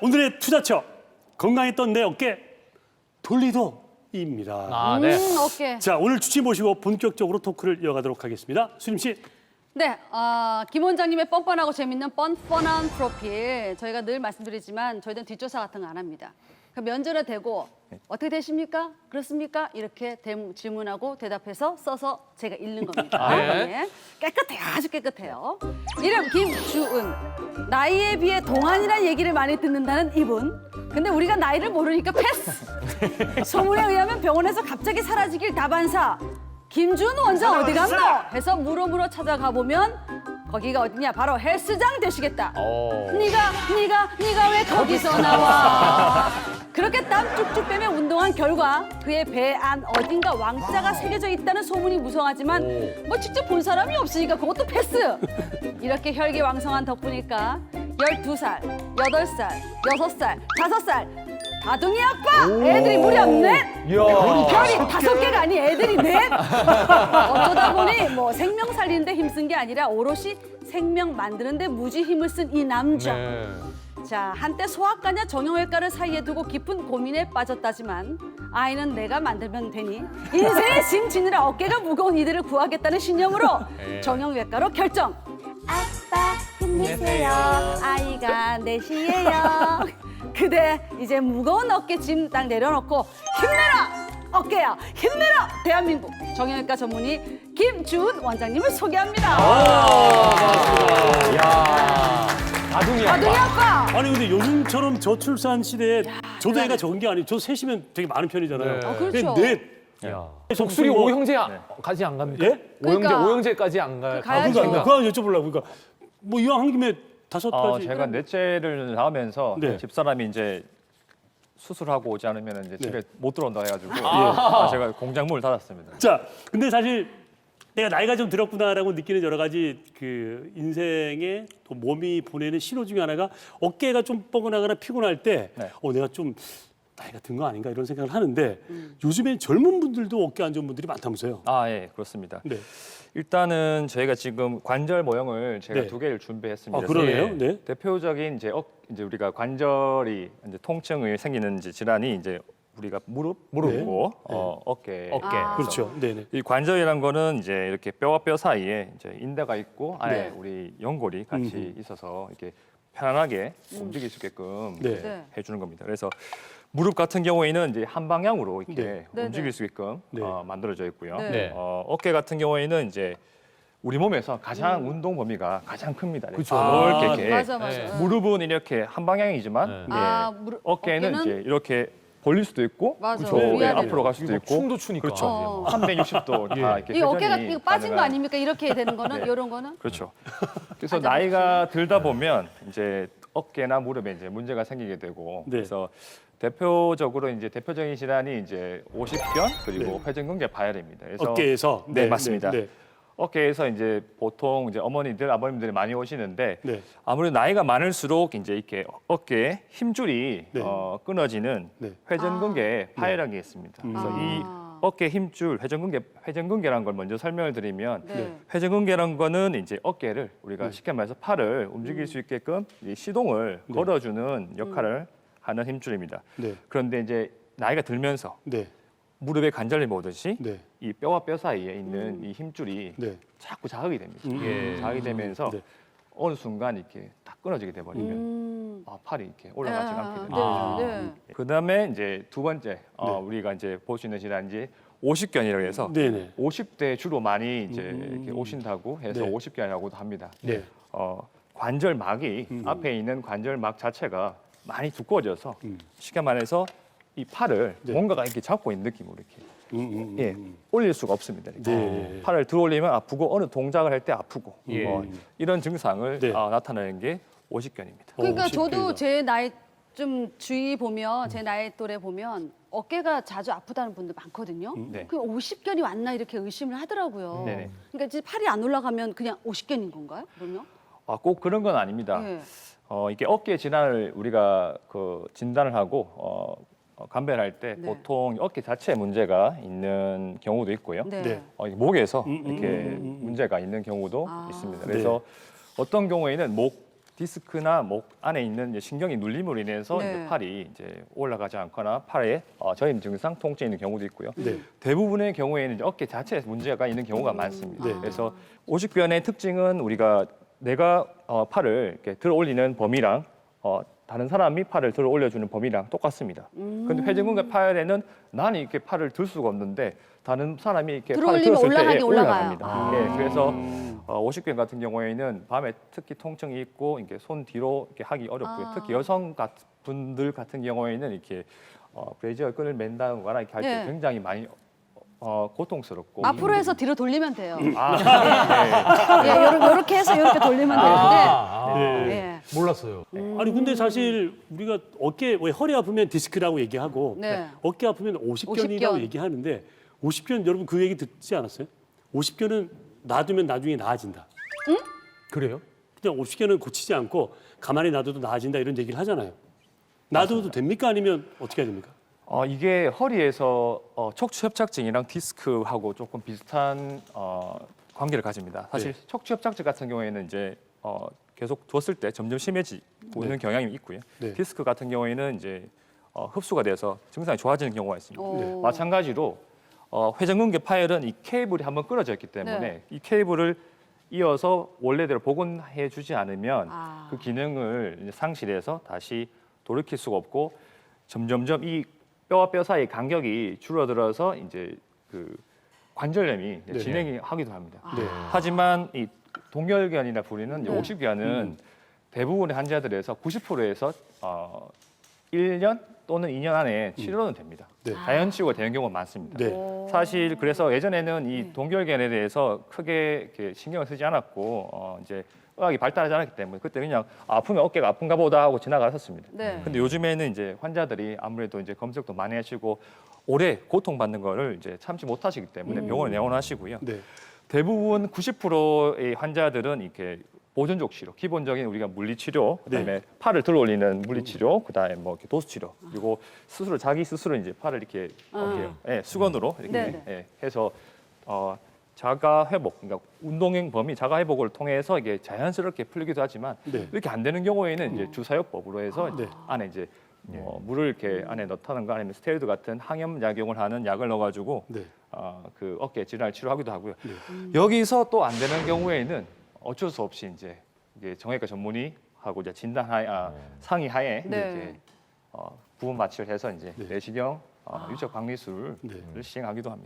오늘의 투자처 건강했던 내 어깨 돌리도입니다. 아, 네. 음, 어깨. 자 오늘 주치 모시고 본격적으로 토크를 이어가도록 하겠습니다. 수림 씨. 네, 아, 김 원장님의 뻔뻔하고 재밌는 뻔뻔한 프로필. 저희가 늘 말씀드리지만 저희는 뒷조사 같은 거 안 합니다. 그 면전에 대고 어떻게 되십니까? 그렇습니까? 이렇게 대- 질문하고 대답해서 써서 제가 읽는 겁니다. 아, 네. 네. 깨끗해요. 아주 깨끗해요. 이름 김주은. 나이에 비해 동안이라는 얘기를 많이 듣는다는 이분. 근데 우리가 나이를 모르니까 패스. 소문에 의하면 병원에서 갑자기 사라지길 다반사. 김준 원장 어디 갔노? 해서 물어 물어 찾아가 보면 거기가 어디냐? 바로 헬스장 되시겠다. 어. 네가 네가 네가 왜 거기서 나와? 그렇게 땀 쭉쭉 빼며 운동한 결과 그의 배 안 어딘가 왕자가 새겨져 있다는 소문이 무성하지만 뭐 직접 본 사람이 없으니까 그것도 패스. 이렇게 혈기왕성한 덕분일까 12살, 8살, 6살, 5살 다둥이 아빠 애들이 무려 넷. 별이 다섯 개가 아니 애들이 넷 어쩌다 보니 뭐 생명 살리는데 힘쓴 게 아니라 오롯이 생명 만드는데 무지 힘을 쓴 이 남자 네. 자, 한때 소아과냐 정형외과를 사이에 두고 깊은 고민에 빠졌다지만 아이는 내가 만들면 되니 인생의 짐 지느라 어깨가 무거운 이들을 구하겠다는 신념으로 네. 정형외과로 결정. 아빠 힘내세요. 아이가 넷이에요. 그대 이제 무거운 어깨 짐 딱 내려놓고 힘내라. 어깨야 힘내라. 대한민국 정형외과 전문의 김주은 원장님을 소개합니다. 야. 다둥이 아둥이 아빠. 아빠. 아니 근데 요즘처럼 저출산 시대에 저도 애가 적은 게 아니고 저 셋이면 되게 많은 편이잖아요. 네. 아, 그렇죠. 근데 넷. 야. 독수리 뭐- 오형제 까지 안 갑니까? 예? 오형제 그러니까. 오형제까지 안 가요. 그 가야죠. 그러니까 그거 여쭤보려고 그러니까 뭐 이왕 한 김에 다섯 어, 가지. 제가 넷째를 낳으면서 네. 집사람이 이제 수술하고 오지 않으면 이제 집에 네. 못 들어온다 해가지고 아, 제가 공장 문을 닫았습니다. 자, 근데 사실 내가 나이가 좀 들었구나라고 느끼는 여러 가지 그 인생의 또 몸이 보내는 신호 중에 하나가 어깨가 좀 뻐근하거나 피곤할 때, 네. 어 내가 좀 나이가 든 거 아닌가 이런 생각을 하는데 요즘엔 젊은 분들도 어깨 안 좋은 분들이 많다면서요. 아, 예, 그렇습니다. 네. 일단은 저희가 지금 관절 모형을 제가 네. 두 개를 준비했습니다. 아 그러네요. 예. 네. 대표적인 이제 어, 이제 우리가 관절이 이제 통증이 생기는 이제 질환이 이제 우리가 무릎, 무릎고 어, 어깨, 어깨. 아. 그렇죠. 네, 네. 이 관절이란 거는 이제 이렇게 뼈와 뼈 사이에 이제 인대가 있고 안에 네. 우리 연골이 같이. 있어서 이렇게 편안하게 움직일 수 있게끔 네. 네. 해주는 겁니다. 그래서 무릎 같은 경우에는 이제 한 방향으로 이렇게 네. 네, 움직일 수 있게끔 네. 어, 만들어져 있고요. 네. 네. 어, 어깨 같은 경우에는 이제 우리 몸에서 가장 운동 범위가 가장 큽니다. 이렇게 그쵸. 넓게 아, 이렇게 맞아 맞아. 네. 무릎은 이렇게 한 방향이지만 네. 네. 아, 무릎- 어깨는, 어깨는? 이제 이렇게 벌릴 수도 있고 맞아. 그렇죠. 네, 네, 위아래로. 앞으로 갈 수도 이거 있고 춤도 추니까. 그렇죠. 어. 360도 다 예. 이렇게 이 어깨가 회전이 이거 빠진 거 가능한- 아닙니까? 이렇게 되는 거는 네. 이런 거는 그렇죠. 그래서 앉아 나이가 들다 보면 이제 어깨나 무릎에 이제 문제가 생기게 되고 네. 그래서 대표적으로 이제 대표적인 질환이 이제 오십견 그리고 회전근개 파열입니다. 그래서 어깨에서 네, 맞습니다. 네. 어깨에서 이제 보통 이제 어머니들 아버님들이 많이 오시는데 네. 아무래도 나이가 많을수록 이제 이렇게 어깨 힘줄이 네. 어, 끊어지는 네. 회전근개 파열한 게 있습니다. 그래서 아. 이 어깨 힘줄 회전근개 회전근개라는 걸 먼저 설명을 드리면 네. 회전근개라는 거는 이제 어깨를 우리가 쉽게 말해서 팔을 움직일 수 있게끔 이 시동을 네. 걸어주는 역할을 하는 힘줄입니다. 네. 그런데 이제 나이가 들면서 네. 무릎에 관절이 모듯이 네. 이 뼈와 뼈 사이에 있는 이 힘줄이 네. 자꾸 자극이 됩니다. 음. 예. 자극이 되면서 네. 어느 순간 이렇게 딱 끊어지게 돼버리면 음. 아, 팔이 이렇게 올라가지 않게 됩니다. 아. 네, 네. 그 다음에 이제 두 번째 어, 네. 우리가 이제 볼 수 있는 질환이 오십견이라고 해서 네, 네. 50대 주로 많이 이제 음. 이렇게 오신다고 해서 네. 오십견이라고도 합니다. 네. 어, 관절막이 음. 앞에 있는 관절막 자체가 많이 두꺼워져서 음. 쉽게 말해서 이 팔을 네. 뭔가가 이렇게 잡고 있는 느낌으로 이렇게 음, 음, 음, 예, 음. 올릴 수가 없습니다. 이렇게. 네. 팔을 들어올리면 아프고 어느 동작을 할 때 아프고 예. 어, 이런 증상을 네. 어, 나타내는 게 오십견입니다. 그러니까 어, 저도 제 나이 좀 주위 보면 제 나이 또래 보면 어깨가 자주 아프다는 분들 많거든요. 네. 그 50견이 왔나 이렇게 의심을 하더라고요. 네네. 그러니까 이제 팔이 안 올라가면 그냥 50견인 건가요? 그러면? 아, 꼭 그런 건 아닙니다. 네. 어, 이게 어깨 질환을 우리가 그 진단을 하고 어, 어, 감별할 때 네. 보통 어깨 자체에 문제가 있는 경우도 있고요. 네. 네. 어, 이 목에서 음, 음, 이렇게 음, 음, 음. 문제가 있는 경우도 아. 있습니다. 네. 그래서 어떤 경우에는 목 디스크나 목 안에 있는 이제 신경이 눌림으로 인해서 네. 이제 팔이 이제 올라가지 않거나 팔에 어, 저림 증상, 통증이 있는 경우도 있고요. 네. 대부분의 경우에는 이제 어깨 자체에 문제가 있는 경우가 많습니다. 네. 그래서 오십견의 특징은 우리가 내가 어, 팔을 이렇게 들어 올리는 범위랑 어, 다른 사람이 팔을 들어 올려주는 범위랑 똑같습니다. 음. 근데 회전근개 팔에는 나는 이렇게 팔을 들 수가 없는데 다른 사람이 이렇게 들어 팔을 올리면 들었을 때 올라가긴 예, 올라가요. 올라갑니다. 아. 예, 그래서 어, 오십견 같은 경우에는 밤에 특히 통증이 있고 이렇게 손 뒤로 이렇게 하기 어렵고요. 아. 특히 여성 같- 분들 같은 경우에는 이렇게 어, 브레이저 끈을 맨다거나 이렇게 할 때 네. 굉장히 많이 어, 고통스럽고 앞으로 해서 뒤로 돌리면 돼요. 아, 네. 예, 요렇게, 요렇게 해서 이렇게 돌리면 되는데. 아, 아, 네. 예. 몰랐어요. 아니 근데 사실 우리가 어깨 왜 허리 아프면 디스크라고 얘기하고 네. 어깨 아프면 오십견이라고 50견. 얘기하는데 오십견 여러분 그 얘기 듣지 않았어요? 오십견은 놔두면 나중에 나아진다. 그래요? 그냥 오십견은 고치지 않고 가만히 놔둬도 나아진다 이런 얘기를 하잖아요. 놔둬도 됩니까 아니면 어떻게 해야 됩니까? 어, 이게 허리에서 어, 척추 협착증이랑 디스크하고 조금 비슷한 어, 관계를 가집니다. 사실 네. 척추 협착증 같은 경우에는 이제 어, 계속 뒀을 때 점점 심해지고 네. 있는 경향이 있고요. 네. 디스크 같은 경우에는 이제 어, 흡수가 돼서 증상이 좋아지는 경우가 있습니다. 오. 네. 마찬가지로 어, 회전근개 파열은 이 케이블이 한번 끊어져 있기 때문에 네. 이 케이블을 이어서 원래대로 복원해 주지 않으면 아. 그 기능을 이제 상실해서 다시 돌이킬 수가 없고 점점점 이 뼈와 뼈 사이 간격이 줄어들어서 이제 그 관절염이 이제 네. 진행이 하기도 합니다. 네. 하지만 이 동결견이나 부리는 네. 옥식견은 대부분의 환자들에서 90%에서 어, 1년 또는 2년 안에 치료는 됩니다. 네. 자연 치유가 되는 경우가 많습니다. 네. 오. 사실 그래서 예전에는 이 네. 동결견에 대해서 크게 이렇게 신경을 쓰지 않았고 어, 이제 의학이 발달하지 않았기 때문에 그때 그냥 아프면 어깨가 아픈가 보다 하고 지나갔었습니다. 네. 근데 요즘에는 이제 환자들이 아무래도 이제 검색도 많이 하시고 오래 고통받는 거를 이제 참지 못하시기 때문에 음. 병원에 내원하시고 네. 대부분 90%의 환자들은 이렇게 보존적 치료, 기본적인 우리가 물리 치료, 그다음에 팔을 들어 올리는 물리 치료, 그다음에 뭐 이렇게 도수 치료, 그리고 스스로 자기 스스로 이제 팔을 이렇게, 아. 이렇게 예, 수건으로 이렇게 네네. 예, 해서 어, 자가 회복, 그러니까 운동행 범위 자가 회복을 통해서 이게 자연스럽게 풀리기도 하지만 네. 이렇게 안 되는 경우에는 이제 주사요법으로 해서 이제 네. 안에 이제 어, 물을 이렇게 안에 넣다는가 아니면 스테로이드 같은 항염 작용을 하는 약을 넣어가지고 네. 어, 그 어깨 질환 치료하기도 하고요. 네. 여기서 또 안 되는 경우에는 어쩔 수 없이 이제 이게 정형외과 전문의 하고 이제 진단 하에 아, 상의 하에 네. 이제 어, 부분 마취를 해서 이제 네. 내시경 어, 유척 박리술을 네. 시행하기도 합니다.